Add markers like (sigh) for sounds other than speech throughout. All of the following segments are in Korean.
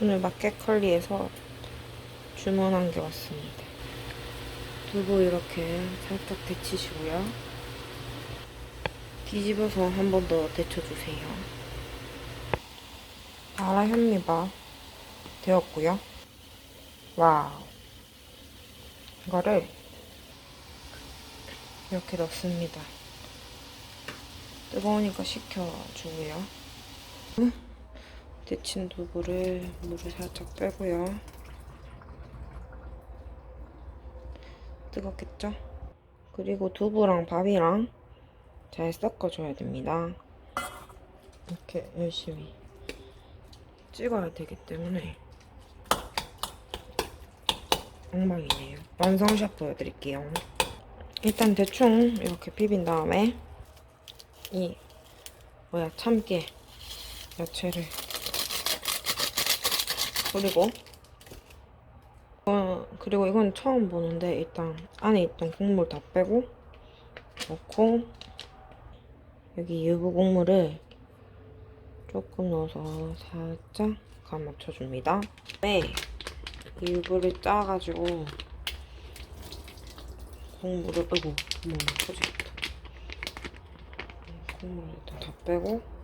오늘 마켓컬리에서 주문한 게 왔습니다. 두부 이렇게 살짝 데치시고요. 뒤집어서 한 번 더 데쳐주세요. 바라 현미밥 되었고요. 와우. 이거를 이렇게 넣습니다. 뜨거우니까 식혀주고요. 데친 두부를 물을 살짝 빼고요. 뜨겁겠죠? 그리고 두부랑 밥이랑 잘 섞어줘야 됩니다. 이렇게 열심히 찍어야 되기 때문에 엉망이네요. 완성샷 보여드릴게요. 일단 대충 이렇게 비빈 다음에 이 뭐야 참깨 야채를 그리고 어, 그리고 이건 처음 보는데 일단 안에 있던 국물 다 빼고 넣고 여기 유부 국물을 조금 넣어서 살짝 간 맞춰줍니다. 네, 이 유부를 짜가지고 국물을 아이고 뭐 터지겠다. 국물을 일단 다 빼고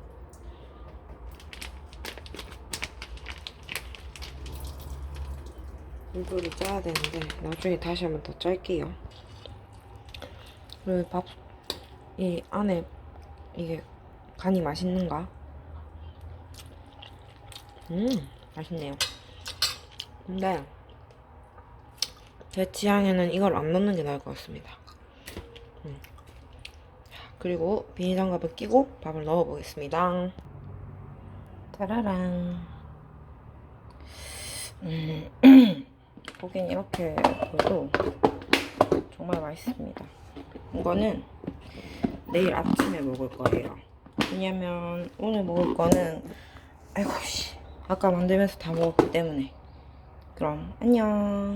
물을 짜야 되는데 나중에 다시 한번 더 짤게요. 그리고 밥, 이 안에 이게 간이 맛있는가? 음, 맛있네요. 근데 제 취향에는 이걸 안 넣는 게 나을 것 같습니다. 음. 자, 그리고 비닐장갑을 끼고 밥을 넣어보겠습니다. 짜라란. 음. (clears throat) 보긴 이렇게 보여도 정말 맛있습니다. 이거는 내일 아침에 먹을 거예요. 왜냐면 오늘 먹을 거는 아이고 씨 아까 만들면서 다 먹었기 때문에 그럼 안녕